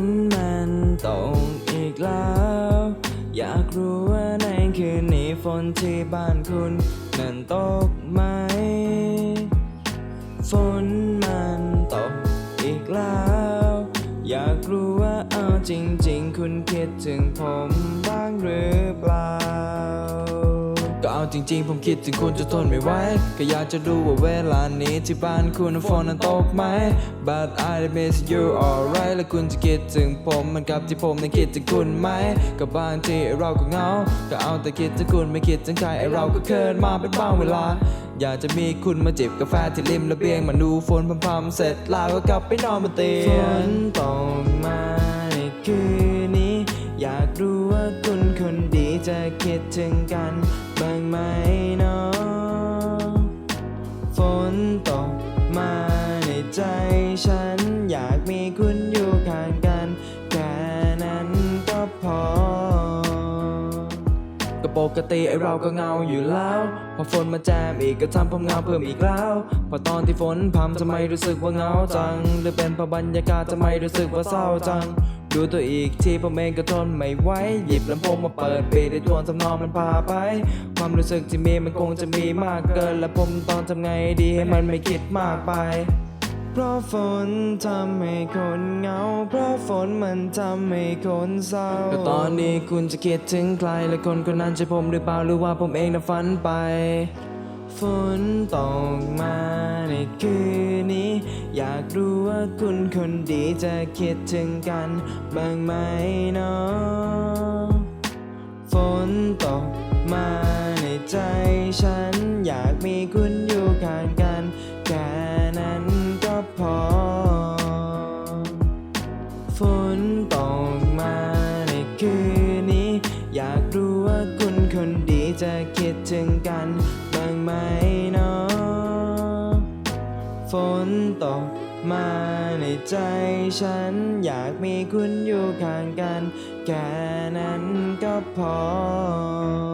นมันตกอีกแล้ว อยากรู้ว่าในคืนนี้ฝนที่บ้านคุณนั้นตกไหม ฝนมันตกอีกแล้ว อยากรู้ว่าเอาจริง ๆ คุณคิดถึงผมบ้างหรือ จริงๆ ผมคิดถึงคุณจนทนไม่ไหวก็อยากจะรู้ว่าเวลานี้ที่บ้านคุณฝนนั้นตกไหม But I miss you alright แล้วคุณจะคิดถึงผมเหมันกับที่ผมนั้นคิดถึงคุณไหมก็บบางที่เราก็เหงา ก็เอาแต่คิดถึงคุณไม่คิดถึงใครไอเราก็เคินมาเป็นบางเวลา อยากจะมีคุณมาจิบกาแฟที่ริมระเบียงมาดูฝนพรำๆเสร็จแล้วก็กลับไปนอนบนเตียง คิดถึงกันบ้างไหมเนาะฝนตกมาในใจฉันอยากมีคุณอยู่ข้างกันแค่นั้นก็พอ ก็ปกติไอเราก็เหงาอยู่แล้ว พอฝนมาแจมอีกก็ทำผมเหงาเพิ่มอีกแล้ว พอตอนที่ฝนพรำทำไมรู้สึกว่าเหงาจัง หรือเป็นเพราะบรรยากาศทำไมรู้สึกว่าเศร้าจัง ดูตัวอีกที่ผมเองก็ทนไม่ไหวหยิบลำโพงมาเปิดปีได้ทวนทำนองมันพาไป ความรู้สึกที่มีมันคงจะมีมากเกิน และผมต้องทำไงดีให้มันไม่คิดมากไป เพราะฝนทำให้คนเหงา เพราะฝนมันทำให้คนเศร้าก็ตอนนี้คุณจะคิดถึงใคร และคนคนนั้นใช่ผมหรือเปล่าหรือว่าผมเองน่ะฝันไป ฝนตกมาในคืนากรู้ว่าคุณคนดีจะคิดถึงกันบ้างไหมเนาะฝนตกมาในใจฉัน อยากมีคุณอยู่ข้างกันแค่นั้นก็พอ ฝนตกมาในคืนนี้ อยากรู้ว่าคุณคนดีจะคิดถึงกันบ้างไหมเนาะฝนตก มาในใจฉันอยากมีคุณอยู่ข้างกัน แค่นั้นก็พอ